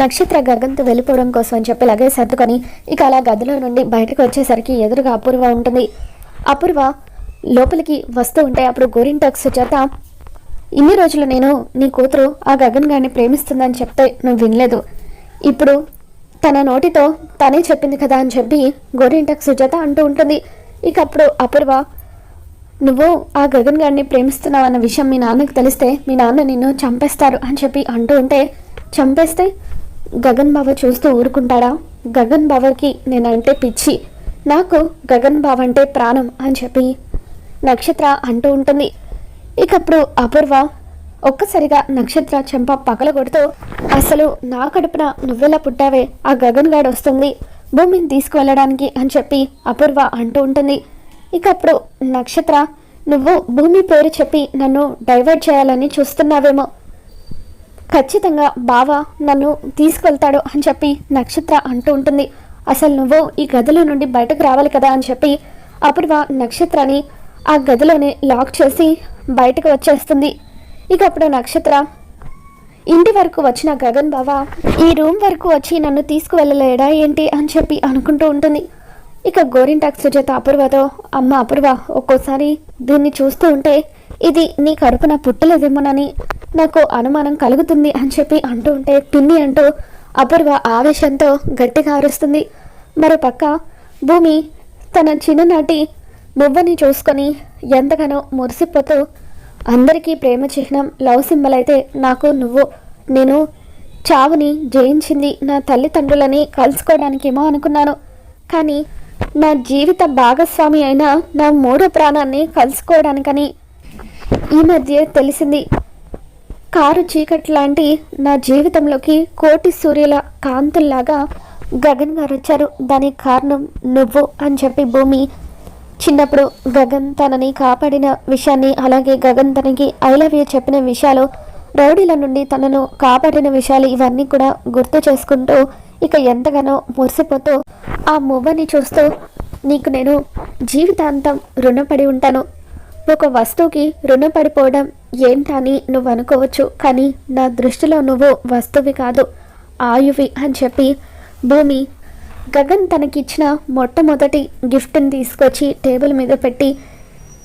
నక్షత్ర గగంతు వెళ్ళిపోవడం కోసం అని చెప్పి లగేజ్ సర్దుకొని ఇక అలా గదిలో నుండి బయటకు వచ్చేసరికి ఎదురుగా అపూర్వ ఉంటుంది. అపూర్వ లోపలికి వస్తూ ఉంటే అప్పుడు గోరింటాక్ సుజాత ఇన్ని రోజులు నేను నీ కూతురు ఆ గగన్ గారిని ప్రేమిస్తుందని చెప్తే నువ్వు వినలేదు. ఇప్పుడు తన నోటితో తనే చెప్పింది కదా అని చెప్పి గోరింటాక్ సుజాత అంటూ ఉంటుంది. ఇక అప్పుడు అపూర్వ నువ్వు ఆ గగన్ గారిని ప్రేమిస్తున్నావు అన్న విషయం మీ నాన్నకు తెలిస్తే మీ నాన్న నిన్ను చంపేస్తారు అని చెప్పి అంటూ ఉంటే చంపేస్తే గగన్ బావ చూస్తూ ఊరుకుంటాడా? గగన్ బావకి నేనంటే పిచ్చి. నాకు గగన్ బావ అంటే ప్రాణం అని చెప్పి నక్షత్ర అంటూ ఉంటుంది. ఇకప్పుడు అపూర్వ ఒక్కసారిగా నక్షత్ర చెంప పగల కొడుతూ అసలు నా కడుపున నువ్వెలా పుట్టావే? ఆ గగన్ గాడు వస్తుంది. భూమిని తీసుకువెళ్ళడానికి అని చెప్పి అపూర్వ అంటూ ఉంటుంది. ఇకప్పుడు నక్షత్ర నువ్వు భూమి పేరు చెప్పి నన్ను డైవర్ట్ చేయాలని చూస్తున్నావేమో. ఖచ్చితంగా బావ నన్ను తీసుకెళ్తాడు అని చెప్పి నక్షత్ర అంటూ ఉంటుంది. అసలు నువ్వు ఈ గదిలో నుండి బయటకు రావాలి కదా అని చెప్పి అపూర్వ నక్షత్రాన్ని ఆ గదిలోనే లాక్ చేసి బయటకు వచ్చేస్తుంది. ఇక అప్పుడు నక్షత్ర ఇంటి వరకు వచ్చిన గగన్ బావ ఈ రూమ్ వరకు వచ్చి నన్ను తీసుకువెళ్ళలేడా ఏంటి? అని చెప్పి అనుకుంటూ ఉంటుంది. ఇక గోరింటాక్ సుజాత అపూర్వతో అమ్మ అపూర్వ ఒక్కోసారి దీన్ని చూస్తూ ఉంటే ఇది నీ కడుపున పుట్టలేదేమోనని నాకు అనుమానం కలుగుతుంది అని చెప్పి అంటూ ఉంటే పిన్ని అంటూ అపూర్వ ఆవేశంతో గట్టిగా అరుస్తుంది. మరోపక్క భూమి తన చిన్ననాటి బొవ్వని చూసుకొని ఎంతగానో మురిసిపోతూ అందరికీ ప్రేమ చిహ్నం లవ్ సింబల్ అయితే నాకు నువ్వు నేను చావుని జయించింది నా తల్లిదండ్రులని కలుసుకోవడానికేమో అనుకున్నాను. కానీ నా జీవిత భాగస్వామి అయిన నా మూడో ప్రాణాన్ని కలుసుకోవడానికని ఈ మధ్య తెలిసింది కారు చీకటి లాంటి నా జీవితంలోకి కోటి సూర్యుల కాంతుల్లాగా గగన్ గారు వచ్చారు దానికి కారణం నువ్వు అని చెప్పి భూమి చిన్నప్పుడు గగన్ తనని కాపాడిన విషయాన్ని అలాగే గగన్ తనకి ఐ లవ్ యూ చెప్పిన విషయాలు రౌడీల నుండి తనను కాపాడిన విషయాలు ఇవన్నీ కూడా గుర్తు చేసుకుంటూ ఇక ఎంతగానో మురిసిపోతూ ఆ మువ్వని చూస్తూ నీకు నేను జీవితాంతం రుణపడి ఉంటాను. ఒక వస్తువుకి రుణపడిపోవడం ఏంటని నువ్వు అనుకోవచ్చు కానీ నా దృష్టిలో నువ్వు వస్తువి కాదు ఆయువి అని చెప్పి భూమి గగన్ తనకిచ్చిన మొట్టమొదటి గిఫ్ట్ని తీసుకొచ్చి టేబుల్ మీద పెట్టి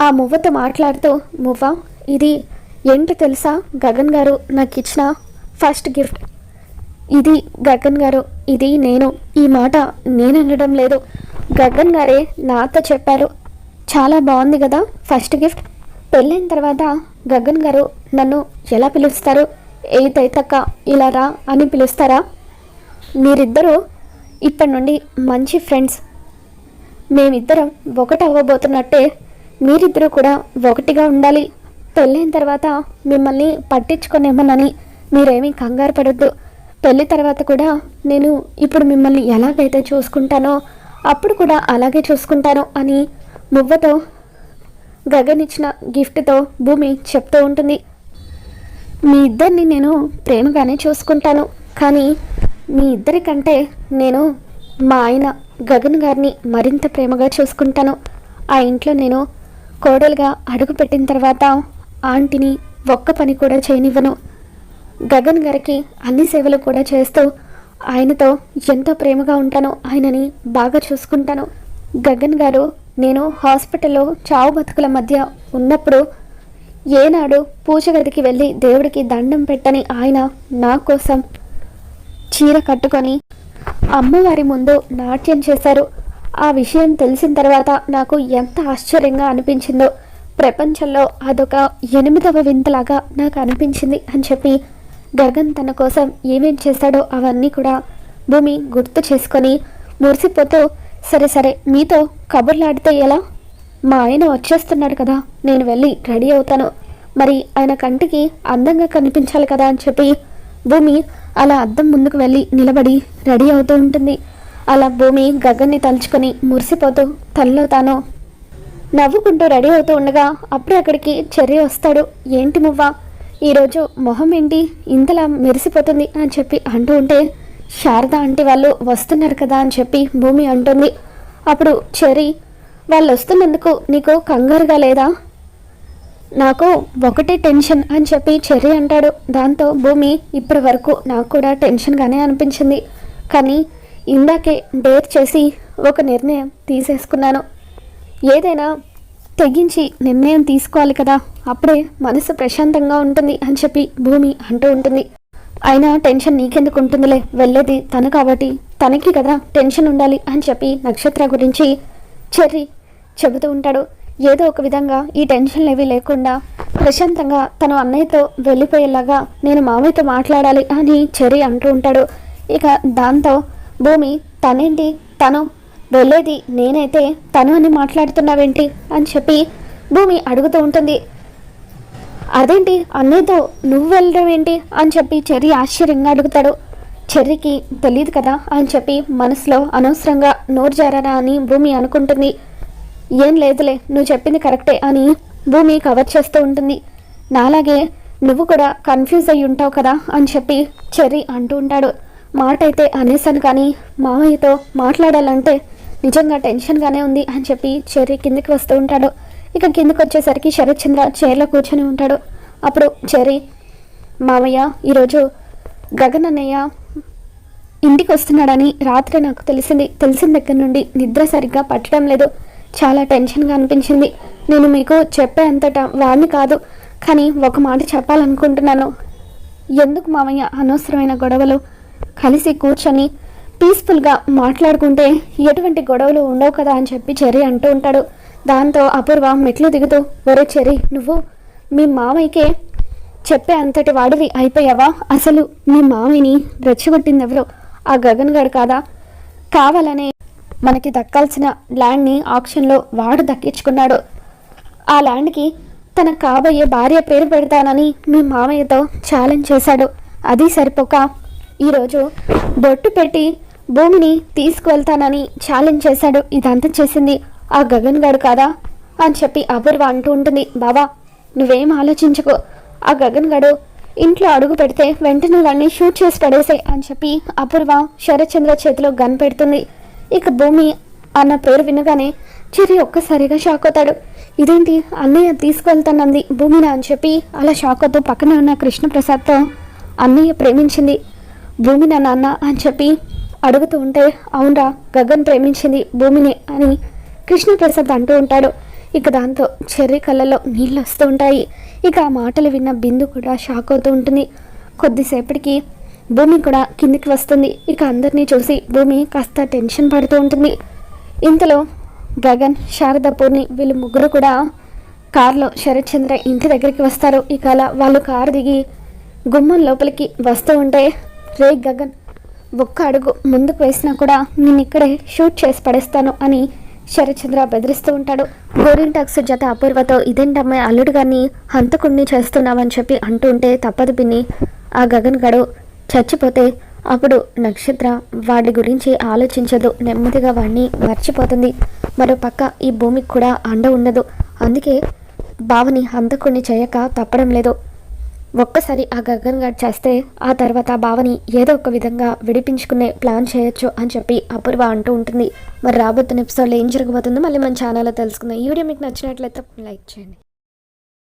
ఆ మువ్వతో మాట్లాడుతూ మువ్వ ఇది ఏంటి తెలుసా? గగన్ గారు నాకు ఇచ్చిన ఫస్ట్ గిఫ్ట్. ఇది గగన్ గారు ఇది నేను. ఈ మాట నేను అనడం లేదు. గగన్ గారే నాతో చెప్పారు. చాలా బాగుంది కదా ఫస్ట్ గిఫ్ట్ పెళ్ళైన తర్వాత గగన్ గారు నన్ను ఎలా పిలుస్తారు? ఏ తైతక్క ఇలా రా అని పిలుస్తారా? మీరిద్దరూ ఇప్పటి నుండి మంచి ఫ్రెండ్స్ మేమిద్దరం ఒకటి అవ్వబోతున్నట్టే మీరిద్దరూ కూడా ఒకటిగా ఉండాలి. పెళ్ళైన తర్వాత మిమ్మల్ని పట్టించుకునేమోనని మీరేమీ కంగారు పడొద్దు. పెళ్ళి తర్వాత కూడా నేను ఇప్పుడు మిమ్మల్ని ఎలాగైతే చూసుకుంటానో అప్పుడు కూడా అలాగే చూసుకుంటాను అని నువ్వతో గగన్ ఇచ్చిన గిఫ్ట్తో భూమి చెప్తూ ఉంటుంది. మీ ఇద్దరిని నేను ప్రేమగానే చూసుకుంటాను కానీ మీ ఇద్దరికంటే నేను మా ఆయన గగన్ గారిని మరింత ప్రేమగా చూసుకుంటాను. ఆ ఇంట్లో నేను కోడలుగా అడుగు పెట్టిన తర్వాత ఆంటీని ఒక్క పని కూడా చేయనివ్వను. గగన్ గారికి అన్ని సేవలు కూడా చేస్తూ ఆయనతో ఎంతో ప్రేమగా ఉంటాను. ఆయనని బాగా చూసుకుంటాను. గగన్ గారు నేను హాస్పిటల్లో చావు బతుకుల మధ్య ఉన్నప్పుడు ఏనాడు పూజ గదికి వెళ్ళి దేవుడికి దండం పెట్టని ఆయన నా కోసం చీర కట్టుకొని అమ్మవారి ముందు నాట్యం చేశారు. ఆ విషయం తెలిసిన తర్వాత నాకు ఎంత ఆశ్చర్యంగా అనిపించిందో. ప్రపంచంలో అదొక ఎనిమిదవ వింతలాగా నాకు అనిపించింది అని చెప్పి గగన్ తన కోసం ఏమేం చేశాడో అవన్నీ కూడా భూమి గుర్తు చేసుకొని మురిసిపోతూ సరే సరే మీతో కబుర్లాడితే ఎలా? మా ఆయన వచ్చేస్తున్నాడు కదా నేను వెళ్ళి రెడీ అవుతాను. మరి ఆయన కంటికి అందంగా కనిపించాలి కదా అని చెప్పి భూమి అలా అద్దం ముందుకు వెళ్ళి నిలబడి రెడీ అవుతూ ఉంటుంది. అలా భూమి గగన్ని తలుచుకొని మురిసిపోతూ తనలో తాను నవ్వుకుంటూ రెడీ అవుతూ ఉండగా అప్పుడే అక్కడికి చెర్రి వస్తాడు. ఏంటి మువ్వ? ఈరోజు మొహం ఏంటి? ఇంతలా మెరిసిపోతుంది అని చెప్పి అంటూ ఉంటే శారద ఆంటీ వాళ్ళు వస్తున్నారు కదా అని చెప్పి భూమి అంటుంది. అప్పుడు చెరి వాళ్ళు వస్తున్నందుకు నీకు కంగారుగా లేదా? నాకు ఒకటే టెన్షన్ అని చెప్పి చెర్రీ అంటాడు. దాంతో భూమి ఇప్పటి వరకు నాకు కూడా టెన్షన్గానే అనిపించింది. కానీ ఇందాకే డేర్ చేసి ఒక నిర్ణయం తీసేసుకున్నాను. ఏదైనా తెగించి నిర్ణయం తీసుకోవాలి కదా అప్పుడే మనసు ప్రశాంతంగా ఉంటుంది అని చెప్పి భూమి అంటూ ఉంటుంది. అయినా టెన్షన్ నీకెందుకు ఉంటుందిలే? వెళ్ళేది తను కాబట్టి. తనకి కదా టెన్షన్ ఉండాలి అని చెప్పి నక్షత్ర గురించి చెర్రీ చెబుతూ ఉంటాడు. ఏదో ఒక విధంగా ఈ టెన్షన్లు ఏవి లేకుండా ప్రశాంతంగా తను అన్నయ్యతో వెళ్ళిపోయేలాగా నేను మామయ్యతో మాట్లాడాలి అని చెర్రీ అంటూ ఉంటాడు. ఇక దాంతో భూమి తనేంటి? తను వెళ్ళేది నేనైతే తను అని మాట్లాడుతున్నావేంటి? అని చెప్పి భూమి అడుగుతూ ఉంటుంది. అదేంటి? అన్నయ్యతో నువ్వు వెళ్ళడం ఏంటి? అని చెప్పి చెర్రీ ఆశ్చర్యంగా అడుగుతాడు. చెర్రీకి తెలియదు కదా అని చెప్పి మనసులో అనవసరంగా నోరు జారారా అని భూమి అనుకుంటుంది. ఏం లేదులే నువ్వు చెప్పింది కరెక్టే అని భూమి కవర్ చేస్తూ ఉంటుంది. నాలాగే నువ్వు కూడా కన్ఫ్యూజ్ అయి ఉంటావు కదా అని చెప్పి చెర్రీ అంటూ ఉంటాడు. మాట అయితే అనేసాను కానీ మామయ్యతో మాట్లాడాలంటే నిజంగా టెన్షన్గానే ఉంది అని చెప్పి చెర్రీ కిందికి వస్తూ ఉంటాడు. ఇక కిందకు వచ్చేసరికి శరత్ చంద్ర చైర్లో కూర్చొని ఉంటాడు. అప్పుడు చెర్రీ మామయ్య ఈరోజు గగన్ అన్నయ్య ఇంటికి వస్తున్నాడని రాత్రి నాకు తెలిసింది. తెలిసిన దగ్గర నుండి నిద్ర సరిగ్గా పట్టడం లేదు. చాలా టెన్షన్గా అనిపించింది. నేను మీకు చెప్పే అంతటా వాడిని కాదు కానీ ఒక మాట చెప్పాలనుకుంటున్నాను. ఎందుకు మామయ్య? అనవసరమైన గొడవలు. కలిసి కూర్చొని పీస్ఫుల్గా మాట్లాడుకుంటే ఎటువంటి గొడవలు ఉండవు కదా అని చెప్పి చెర్రీ అంటూ ఉంటాడు. దాంతో అపూర్వ మెట్లు దిగుతూ ఒరే చెరి నువ్వు మీ మామయ్యకే చెప్పే అంతటి వాడివి అయిపోయావా? అసలు మీ మామయ్యని రెచ్చగొట్టింది ఎవరో ఆ గగన్ గడు కాదా? కావాలనే మనకి దక్కాల్సిన ల్యాండ్ని ఆప్షన్లో వాడు దక్కించుకున్నాడు. ఆ ల్యాండ్కి తన కాబోయే భార్య పేరు పెడతానని మీ మామయ్యతో ఛాలెంజ్ చేశాడు. అది సరిపోక ఈరోజు బొట్టు పెట్టి భూమిని తీసుకువెళ్తానని ఛాలెంజ్ చేశాడు. ఇదంతా చేసింది ఆ గగన్ గడు కాదా? అని చెప్పి అపూర్వ అంటూ ఉంటుంది. బాబా నువ్వేం ఆలోచించుకో. ఆ గగన్ గడు ఇంట్లో అడుగు పెడితే వెంటనే వాడిని షూట్ చేసి పడేసే అని చెప్పి అపూర్వ శరత్చంద్ర చేతిలో గన్ పెడుతుంది. ఇక భూమి అన్న పేరు వినగానే చిరి ఒక్కసారిగా షాక్ అవుతాడు. ఇదేంటి? అన్నయ్య తీసుకెళ్తానంది భూమిని అని చెప్పి అలా షాక్ అవుతూ పక్కన ఉన్న కృష్ణప్రసాద్తో అన్నయ్య ప్రేమించింది. భూమి నా నాన్న అని చెప్పి అడుగుతూ ఉంటే అవునరా గగన్ ప్రేమించింది భూమిని అని కృష్ణప్రసాద్ అంటూ ఉంటాడు. ఇక దాంతో చెర్రి కళ్ళలో నీళ్ళు వస్తూ ఉంటాయి. ఇక ఆ మాటలు విన్న బిందు కూడా షాక్ అవుతూ ఉంటుంది. కొద్దిసేపటికి భూమి కూడా కిందికి వస్తుంది. ఇక అందరినీ చూసి భూమి కాస్త టెన్షన్ పడుతూ ఉంటుంది. ఇంతలో గగన్ శారద పూర్ణి వీళ్ళు ముగ్గురు కూడా కారులో శరత్ చంద్ర ఇంటి దగ్గరికి వస్తారు. ఇక అలా వాళ్ళు కారు దిగి గుమ్మం లోపలికి వస్తూ ఉంటే రే గగన్ ఒక్క అడుగు ముందుకు వేసినా కూడా నేను ఇక్కడే షూట్ చేసి పడేస్తాను అని శరత్చంద్ర బెదిరిస్తూ ఉంటాడు. గోరింటాక్స్ జత అపూర్వతో ఇదేంటమ్మాయి అల్లుడు గారిని హంతకుణ్ణి చేస్తున్నావని చెప్పి అంటూ ఉంటే తప్పదు పిన్ని. ఆ గగన్ గడు చచ్చిపోతే అప్పుడు నక్షత్ర వాడి గురించి ఆలోచించదు. నెమ్మదిగా వాడిని మర్చిపోతుంది. మరో పక్క ఈ భూమికి కూడా అండ ఉండదు. అందుకే బావని హంతకుణ్ణి చేయక తప్పడం లేదు. ఒక్కసారి ఆ గగన్ గారు చేస్తే ఆ తర్వాత భావని ఏదో ఒక విధంగా విడిపించుకునే ప్లాన్ చేయొచ్చు అని చెప్పి అపూర్వ అంటూ ఉంటుంది. మరి రాబోతున్న ఎపిసోడ్లో ఏం జరగబోతుందో మళ్ళీ మన ఛానల్లో తెలుసుకుందాం. ఈ వీడియో మీకు నచ్చినట్లయితే లైక్ చేయండి.